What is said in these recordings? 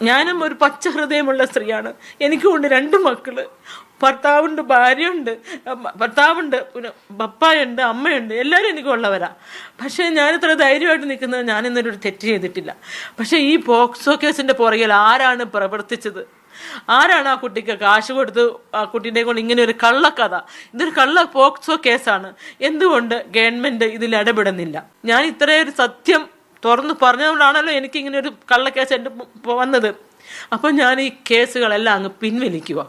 ഞാനും ഒരു പച്ച ഹൃദയമുള്ള സ്ത്രീയാണ് എനിക്കുമുണ്ട് രണ്ട് മക്കൾ. ഭർത്താവുണ്ട് ഭാര്യയുണ്ട് ഭർത്താവുണ്ട് പിന്നെ പപ്പായുണ്ട് അമ്മയുണ്ട് എല്ലാവരും എനിക്കുള്ളവരാ പക്ഷേ ഞാനിത്ര ധൈര്യമായിട്ട് നിൽക്കുന്നത് ഞാൻ ഇന്നൊരു തെറ്റ് ചെയ്തിട്ടില്ല. പക്ഷേ ഈ പോക്സോ കേസിന്റെ പുറകിൽ ആരാണ് പ്രവർത്തിച്ചത്? ആരാണ് ആ കുട്ടിക്ക് കാശ് കൊടുത്ത് ആ കുട്ടീനെ കൊണ്ട് ഇങ്ങനെ ഒരു കള്ളക്കഥ? ഇതൊരു കള്ള പോക്സോ കേസാണ്. എന്തുകൊണ്ട് ഗവൺമെന്റ് ഇതിൽ ഇടപെടുന്നില്ല? ഞാൻ ഇത്രയൊരു സത്യം തുറന്ന് പറഞ്ഞതുകൊണ്ടാണല്ലോ എനിക്ക് ഇങ്ങനെ ഒരു കള്ളക്കേസ് എന്റെ വന്നത്. അപ്പം ഞാൻ ഈ കേസുകളെല്ലാം അങ്ങ് പിൻവലിക്കുക.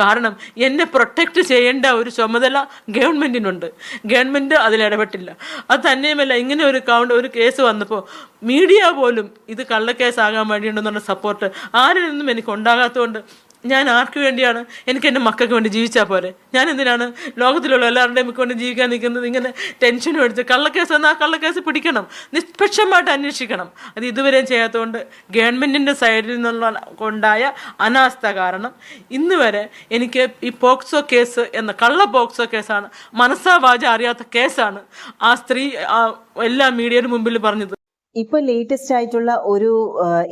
കാരണം എന്നെ പ്രൊട്ടക്റ്റ് ചെയ്യേണ്ട ഒരു ചുമതല ഗവൺമെന്റിനുണ്ട് ഗവൺമെന്റ് അതിലിടപെട്ടില്ല അത് തന്നെയുമല്ല ഇങ്ങനെ ഒരു കൗണ്ട് ഒരു കേസ് വന്നപ്പോൾ മീഡിയ പോലും ഇത് കള്ളക്കേസാകാൻ വേണ്ടിയിട്ടുണ്ടെന്നുള്ള സപ്പോർട്ട് ആരിൽ നിന്നും എനിക്ക് ഉണ്ടാകാത്തതുകൊണ്ട് ഞാൻ ആർക്ക് വേണ്ടിയാണ്? എനിക്ക് എന്റെ മക്കൾക്ക് വേണ്ടി ജീവിച്ചാൽ പോരെ. ഞാൻ എന്തിനാണ് ലോകത്തിലുള്ള എല്ലാവരുടെയും എനിക്ക് വേണ്ടി ജീവിക്കാൻ നിൽക്കുന്നത്? ഇങ്ങനെ ടെൻഷനും എടുത്ത് കള്ളക്കേസ് എന്നാൽ കള്ളക്കേസ് പിടിക്കണം. നിഷ്പക്ഷമായിട്ട് അന്വേഷിക്കണം. അത് ഇതുവരെയും ചെയ്യാത്തതുകൊണ്ട് ഗവൺമെന്റിന്റെ സൈഡിൽ നിന്നുള്ള ഉണ്ടായ അനാസ്ഥ കാരണം ഇന്ന് വരെ എനിക്ക് ഈ പോക്സോ കേസ് എന്ന കള്ള പോക്സോ കേസാണ് മനസ്സാ വാച അറിയാത്ത കേസാണ് ആ സ്ത്രീ എല്ലാ മീഡിയയുടെ മുമ്പിൽ പറഞ്ഞത്. ഇപ്പൊ ലേറ്റസ്റ്റ് ആയിട്ടുള്ള ഒരു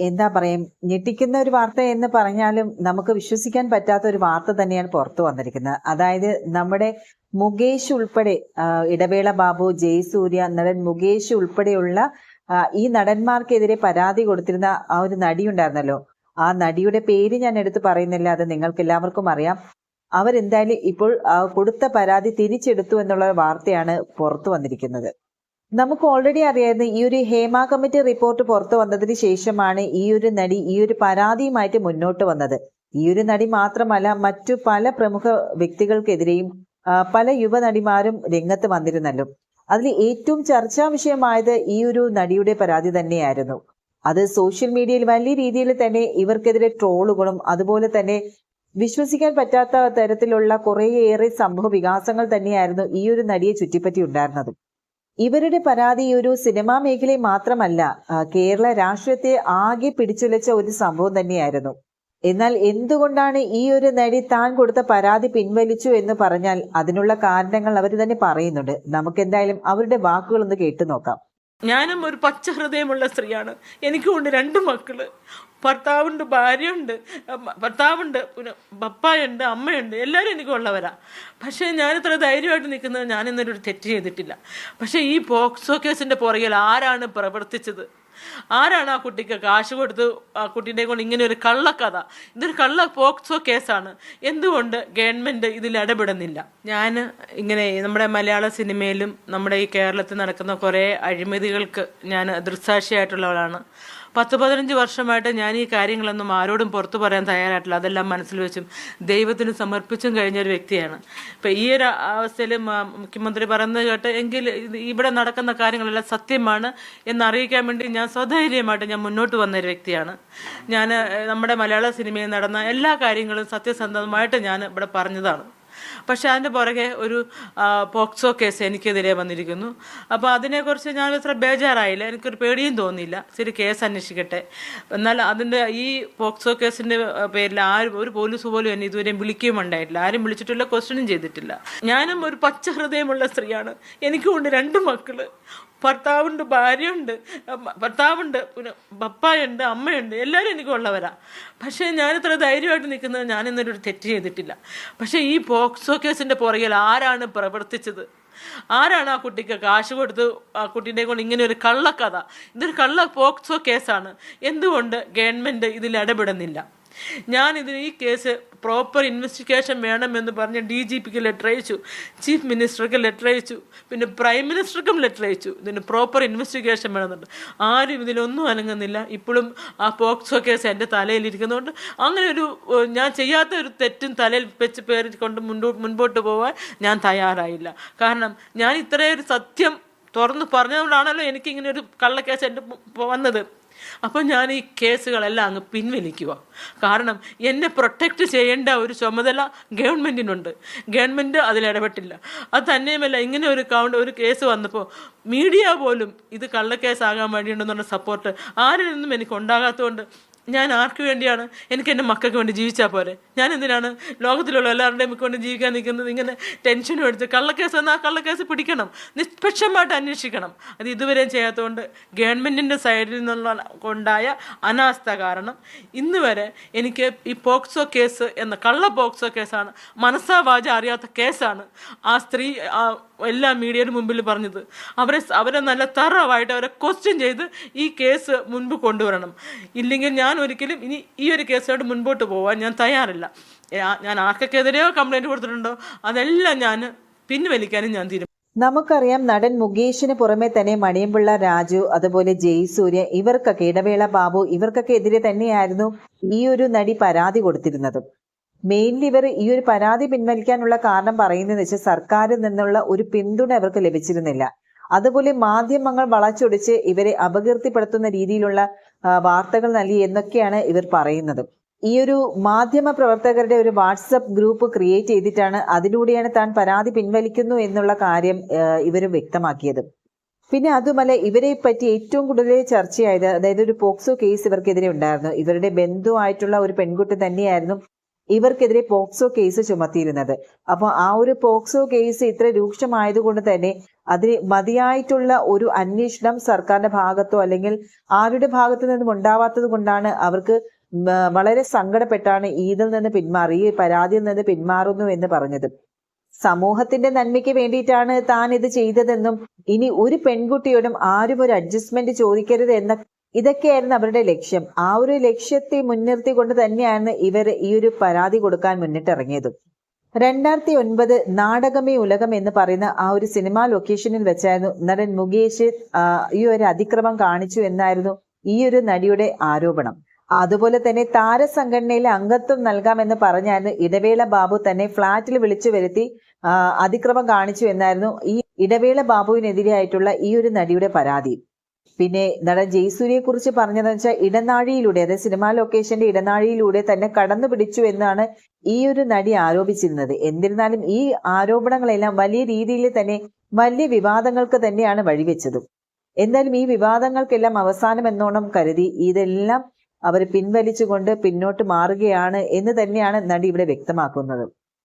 എന്താ പറയാ ഞെട്ടിക്കുന്ന ഒരു വാർത്ത എന്ന് പറഞ്ഞാലും നമുക്ക് വിശ്വസിക്കാൻ പറ്റാത്ത ഒരു വാർത്ത തന്നെയാണ് പുറത്തു വന്നിരിക്കുന്നത്. അതായത് നമ്മുടെ മുകേഷ് ഉൾപ്പെടെ ഇടവേള ബാബു ജയസൂര്യ നടൻ മുകേഷ് ഉൾപ്പെടെയുള്ള ഈ നടന്മാർക്കെതിരെ പരാതി കൊടുത്തിരുന്ന ആ ഒരു നടി ഉണ്ടായിരുന്നല്ലോ. ആ നടിയുടെ പേര് ഞാൻ എടുത്ത് പറയുന്നില്ല അത് നിങ്ങൾക്ക് എല്ലാവർക്കും അറിയാം. അവരെന്തായാലും ഇപ്പോൾ കൊടുത്ത പരാതി തിരിച്ചെടുത്തു എന്നുള്ള വാർത്തയാണ് പുറത്തു വന്നിരിക്കുന്നത്. നമുക്ക് ഓൾറെഡി അറിയായിരുന്നു ഈ ഒരു ഹേമ കമ്മിറ്റി റിപ്പോർട്ട് പുറത്തു വന്നതിന് ശേഷമാണ് ഈ ഒരു നടി ഈ ഒരു പരാതിയുമായിട്ട് മുന്നോട്ട് വന്നത്. ഈ ഒരു നടി മാത്രമല്ല മറ്റു പല പ്രമുഖ വ്യക്തികൾക്കെതിരെയും പല യുവനടിമാരും രംഗത്ത് വന്നിരുന്നല്ലോ. അതിൽ ഏറ്റവും ചർച്ചാ വിഷയമായത് ഈ ഒരു നടിയുടെ പരാതി തന്നെയായിരുന്നു. അത് സോഷ്യൽ മീഡിയയിൽ വലിയ രീതിയിൽ തന്നെ ഇവർക്കെതിരെ ട്രോളുകളും അതുപോലെ തന്നെ വിശ്വസിക്കാൻ പറ്റാത്ത തരത്തിലുള്ള കുറേയേറെ സംഭവ വികാസങ്ങൾ തന്നെയായിരുന്നു ഈ ഒരു നടിയെ ചുറ്റിപ്പറ്റി ഉണ്ടായിരുന്നത്. ഇവരുടെ പരാതി ഒരു സിനിമാ മേഖലയിൽ മാത്രമല്ല കേരള രാഷ്ട്രീയത്തെ ആകെ പിടിച്ചുലച്ച ഒരു സംഭവം തന്നെയായിരുന്നു. എന്നാൽ എന്തുകൊണ്ടാണ് ഈ ഒരു നടി താൻ കൊടുത്ത പരാതി പിൻവലിച്ചു എന്ന് പറഞ്ഞാൽ അതിനുള്ള കാരണങ്ങൾ അവർ തന്നെ പറയുന്നുണ്ട്. നമുക്ക് എന്തായാലും അവരുടെ വാക്കുകൾ ഒന്ന് കേട്ടു നോക്കാം. ഞാനും ഒരു പച്ച ഹൃദയമുള്ള സ്ത്രീയാണ് എനിക്കുമുണ്ട് രണ്ട് മക്കൾ. ഭർത്താവുണ്ട് ഭാര്യയുണ്ട് ഭർത്താവുണ്ട് പിന്നെ പപ്പായുണ്ട് അമ്മയുണ്ട് എല്ലാവരും എനിക്കുള്ളവരാ. പക്ഷേ ഞാനിത്ര ധൈര്യമായിട്ട് നിൽക്കുന്നത് ഞാൻ ഇന്നൊരു തെറ്റ് ചെയ്തിട്ടില്ല. പക്ഷേ ഈ പോക്സോ കേസിന്റെ പുറകിൽ ആരാണ് പ്രവർത്തിച്ചത്? ആരാണ് ആ കുട്ടിക്ക് കാശ് കൊടുത്ത് ആ കുട്ടീനെ കൊണ്ട് ഇങ്ങനെ ഒരു കള്ളക്കഥ? ഇതൊരു കള്ള പോക്സോ കേസാണ് എന്തുകൊണ്ട് ഗവൺമെന്റ് ഇതിൽ ഇടപെടുന്നില്ല? ഞാൻ ഇങ്ങനെ നമ്മുടെ മലയാള സിനിമയിലും നമ്മുടെ ഈ കേരളത്തിൽ നടക്കുന്ന കുറേ അഴിമതികൾക്ക് ഞാൻ ദൃക്സാക്ഷിയായിട്ടുള്ളവളാണ്. പത്ത് പതിനഞ്ച് വർഷമായിട്ട് ഞാൻ ഈ കാര്യങ്ങളൊന്നും ആരോടും പുറത്തു പറയാൻ തയ്യാറായിട്ടില്ല. അതെല്ലാം മനസ്സിൽ വെച്ചും ദൈവത്തിന് സമർപ്പിച്ചും കഴിഞ്ഞ ഒരു വ്യക്തിയാണ്. ഇപ്പം ഈ ഒരു അവസ്ഥയിൽ മുഖ്യമന്ത്രി പറയുന്നത് കേട്ട് എങ്കിൽ ഇവിടെ നടക്കുന്ന കാര്യങ്ങളെല്ലാം സത്യമാണ് എന്നറിയിക്കാൻ വേണ്ടി ഞാൻ സ്വധൈര്യമായിട്ട് ഞാൻ മുന്നോട്ട് വന്ന ഒരു വ്യക്തിയാണ്. ഞാൻ നമ്മുടെ മലയാള സിനിമയിൽ നടന്ന എല്ലാ കാര്യങ്ങളും സത്യസന്ധമായിട്ട് ഞാൻ ഇവിടെ പറഞ്ഞതാണ്. പക്ഷെ അതിന്റെ പുറകെ ഒരു പോക്സോ കേസ് എനിക്കെതിരെ വന്നിരിക്കുന്നു. അപ്പോൾ അതിനെക്കുറിച്ച് ഞാൻ ഇത്ര ബേജാറായില്ല. എനിക്കൊരു പേടിയും തോന്നിയില്ല. ശരി കേസ് അന്വേഷിക്കട്ടെ. എന്നാൽ അതിന്റെ ഈ പോക്സോ കേസിന്റെ പേരിൽ ആരും ഒരു പോലീസ് പോലും എന്നെ ഇതുവരെയും വിളിക്കുകയും ഉണ്ടായിട്ടില്ല. ആരും വിളിച്ചിട്ടില്ല ക്വസ്റ്റ്യനും ചെയ്തിട്ടില്ല. ഞാനും ഒരു പച്ച ഹൃദയമുള്ള സ്ത്രീയാണ് എനിക്കുമുണ്ട് രണ്ട് മക്കൾ. ഭർത്താവുണ്ട് ഭാര്യയുണ്ട് ഭർത്താവുണ്ട് പിന്നെ പപ്പായുണ്ട് അമ്മയുണ്ട് എല്ലാവരും എനിക്കുള്ളവരാ പക്ഷേ ഞാനിത്ര ധൈര്യമായിട്ട് നിൽക്കുന്നത് ഞാൻ ഇന്നൊരു തെറ്റ് ചെയ്തിട്ടില്ല. പക്ഷേ ഈ പോക്സോ കേസിന്റെ പുറകിൽ ആരാണ് പ്രവർത്തിച്ചത്? ആരാണ് ആ കുട്ടിക്ക് കാശ് കൊടുത്ത് ആ കുട്ടീനെ കൊണ്ട് ഇങ്ങനെ ഒരു കള്ളക്കഥ? ഇതൊരു കള്ള പോക്സോ കേസാണ്. എന്തുകൊണ്ട് ഗവൺമെന്റ് ഇതിൽ ഇടപെടുന്നില്ല? ഞാൻ ഈ കേസ് പ്രോപ്പർ ഇൻവെസ്റ്റിഗേഷൻ വേണമെന്ന് പറഞ്ഞ് ഡി ജി പിക്ക് ലെറ്റർ അയച്ചു. ചീഫ് മിനിസ്റ്റർക്ക് ലെറ്റർ അയച്ചു. പിന്നെ പ്രൈം മിനിസ്റ്റർക്കും ലെറ്റർ അയച്ചു. ഇതിന് പ്രോപ്പർ ഇൻവെസ്റ്റിഗേഷൻ വേണമെന്നുണ്ട്. ആരും ഇതിലൊന്നും അനങ്ങുന്നില്ല. ഇപ്പോഴും ആ പോക്സോ കേസ് എന്റെ തലയിലിരിക്കുന്നതുകൊണ്ട് അങ്ങനെ ഒരു ഞാൻ ചെയ്യാത്ത ഒരു തെറ്റും തലയിൽ വെച്ച് പേരി കൊണ്ട് മുൻപോ മുൻപോട്ട് പോകാൻ ഞാൻ തയ്യാറായില്ല. കാരണം ഞാൻ ഇത്രയൊരു സത്യം തുറന്ന് പറഞ്ഞതുകൊണ്ടാണല്ലോ എനിക്കിങ്ങനെ ഒരു കള്ളക്കേസ് എന്റെ വന്നത്. അപ്പോൾ ഞാൻ ഈ കേസുകളെല്ലാം അങ്ങ് പിൻവലിക്കുക. കാരണം എന്നെ പ്രൊട്ടക്റ്റ് ചെയ്യേണ്ട ഒരു ചുമതല ഗവൺമെന്റിനുണ്ട് ഗവൺമെന്റ് അതിലിടപെട്ടില്ല അത് തന്നെയുമല്ല ഇങ്ങനെ ഒരു കൗണ്ട് ഒരു കേസ് വന്നപ്പോൾ മീഡിയ പോലും ഇത് കള്ളക്കേസാകാൻ വേണ്ടിയുണ്ടെന്നുള്ള സപ്പോർട്ട് ആരിൽ നിന്നും എനിക്ക് ഉണ്ടാകാത്തതുകൊണ്ട് ഞാൻ ആർക്ക് വേണ്ടിയാണ്? എനിക്ക് എന്റെ മക്കൾക്ക് വേണ്ടി ജീവിച്ചാൽ പോരെ. ഞാൻ എന്തിനാണ് ലോകത്തിലുള്ള എല്ലാവരുടെയും വേണ്ടി ജീവിക്കാൻ നിൽക്കുന്നത്? ഇങ്ങനെ ടെൻഷനും എടുത്ത് കള്ളക്കേസ് എന്നാൽ ആ കള്ളക്കേസ് പിടിക്കണം. നിഷ്പക്ഷമായിട്ട് അന്വേഷിക്കണം. അത് ഇതുവരെ ചെയ്യാത്തതുകൊണ്ട് ഗവൺമെന്റിന്റെ സൈഡിൽ നിന്നുള്ള കൊണ്ടായ അനാസ്ഥ കാരണം ഇന്ന് വരെ എനിക്ക് ഈ പോക്സോ കേസ് എന്ന കള്ള പോക്സോ കേസാണ് മനസ്സാ വാജ അറിയാത്ത കേസാണ് ആ സ്ത്രീ എല്ലാ മീഡിയയുടെ മുമ്പിൽ പറഞ്ഞത്. അവരെ അവരെ നല്ല തറവായിട്ട് അവരെ ക്വസ്റ്റ്യൻ ചെയ്ത് ഈ കേസ് മുൻപ് കൊണ്ടുവരണം. ഇല്ലെങ്കിൽ ഞാൻ ഒരിക്കലും ഇനി ഈ ഒരു കേസുമായിട്ട് മുൻപോട്ട് പോകാൻ ഞാൻ തയ്യാറില്ല. ഞാൻ ആർക്കൊക്കെതിരെയോ കംപ്ലൈന്റ് കൊടുത്തിട്ടുണ്ടോ? അതെല്ലാം ഞാൻ പിൻവലിക്കാനും ഞാൻ തീരുമാനം നമുക്കറിയാം നടൻ മുകേഷിന് പുറമെ തന്നെ മണിയമ്പിള്ള രാജു അതുപോലെ ജയസൂര്യ ഇവർക്കൊക്കെ ഇടവേള ബാബു ഇവർക്കൊക്കെ എതിരെ തന്നെയായിരുന്നു ഈ ഒരു നടി പരാതി കൊടുത്തിരുന്നത്. മെയിൻലി ഇവർ ഈ ഒരു പരാതി പിൻവലിക്കാനുള്ള കാരണം പറയുന്നതെന്ന് വെച്ചാൽ സർക്കാരിൽ നിന്നുള്ള ഒരു പിന്തുണ ഇവർക്ക് ലഭിച്ചിരുന്നില്ല. അതുപോലെ മാധ്യമങ്ങൾ വളച്ചൊടിച്ച് ഇവരെ അപകീർത്തിപ്പെടുത്തുന്ന രീതിയിലുള്ള വാർത്തകൾ നൽകി എന്നൊക്കെയാണ് ഇവർ പറയുന്നത്. ഈ ഒരു മാധ്യമ പ്രവർത്തകരുടെ ഒരു വാട്സപ്പ് ഗ്രൂപ്പ് ക്രിയേറ്റ് ചെയ്തിട്ടാണ് അതിലൂടെയാണ് താൻ പരാതി പിൻവലിക്കുന്നു എന്നുള്ള കാര്യം ഇവർ വ്യക്തമാക്കിയത്. പിന്നെ അതുമല്ല ഇവരെ പറ്റി ഏറ്റവും കൂടുതൽ ചർച്ചയായത് അതായത് ഒരു പോക്സോ കേസ് ഇവർക്കെതിരെ ഉണ്ടായിരുന്നു. ഇവരുടെ ബന്ധുവായിട്ടുള്ള ഒരു പെൺകുട്ടി തന്നെയായിരുന്നു ഇവർക്കെതിരെ പോക്സോ കേസ് ചുമത്തിയിരുന്നത്. അപ്പോൾ ആ ഒരു പോക്സോ കേസ് ഇത്ര രൂക്ഷമായതുകൊണ്ട് തന്നെ അതിന് മതിയായിട്ടുള്ള ഒരു അന്വേഷണം സർക്കാരിന്റെ ഭാഗത്തോ അല്ലെങ്കിൽ ആരുടെ ഭാഗത്തു നിന്നും ഉണ്ടാവാത്തത് കൊണ്ടാണ് അവർക്ക് വളരെ സങ്കടപ്പെട്ടാണ് ഇതിൽ നിന്ന് പിന്മാറി ഈ പരാതിയിൽ നിന്ന് പിന്മാറുന്നു എന്ന് പറഞ്ഞത്. സമൂഹത്തിന്റെ നന്മയ്ക്ക് വേണ്ടിയിട്ടാണ് താൻ ഇത് ചെയ്തതെന്നും ഇനി ഒരു പെൺകുട്ടിയോടും ആരും ഒരു അഡ്ജസ്റ്റ്മെന്റ് ചോദിക്കരുത് എന്ന ഇതൊക്കെയായിരുന്നു അവരുടെ ലക്ഷ്യം. ആ ഒരു ലക്ഷ്യത്തെ മുൻനിർത്തി കൊണ്ട് തന്നെയാണ് ഇവർ ഈ ഒരു പരാതി കൊടുക്കാൻ മുന്നിട്ടിറങ്ങിയതും. രണ്ടായിരത്തി ഒൻപത് നാടകമേ ഉലകം എന്ന് പറയുന്ന ആ ഒരു സിനിമാ ലൊക്കേഷനിൽ വെച്ചായിരുന്നു നടൻ മുകേഷ് ഈ ഒരു അതിക്രമം കാണിച്ചു എന്നായിരുന്നു ഈ ഒരു നടിയുടെ ആരോപണം. അതുപോലെ തന്നെ താരസംഘടനയിൽ അംഗത്വം നൽകാമെന്ന് പറഞ്ഞായിരുന്നു ഇടവേള ബാബു തന്നെ ഫ്ളാറ്റിൽ വിളിച്ചു വരുത്തി അതിക്രമം കാണിച്ചു എന്നായിരുന്നു ഈ ഇടവേള ബാബുവിനെതിരെയായിട്ടുള്ള ഈ ഒരു നടിയുടെ പരാതി. പിന്നെ നടൻ ജയ്സൂര്യയെ കുറിച്ച് പറഞ്ഞതെന്ന് വെച്ചാൽ ഇടനാഴിയിലൂടെ അതായത് സിനിമാ ലൊക്കേഷന്റെ ഇടനാഴിയിലൂടെ തന്നെ കടന്നു പിടിച്ചു എന്നാണ് ഈ ഒരു നടി ആരോപിച്ചിരുന്നത്. എന്നിരുന്നാലും ഈ ആരോപണങ്ങളെല്ലാം വലിയ രീതിയിൽ തന്നെ വലിയ വിവാദങ്ങൾക്ക് തന്നെയാണ് വഴിവെച്ചതും. എന്നാലും ഈ വിവാദങ്ങൾക്കെല്ലാം അവസാനം എന്നോണം കരുതി ഇതെല്ലാം അവർ പിൻവലിച്ചുകൊണ്ട് പിന്നോട്ട് മാറുകയാണ് എന്ന് തന്നെയാണ് നടി ഇവിടെ വ്യക്തമാക്കുന്നത്.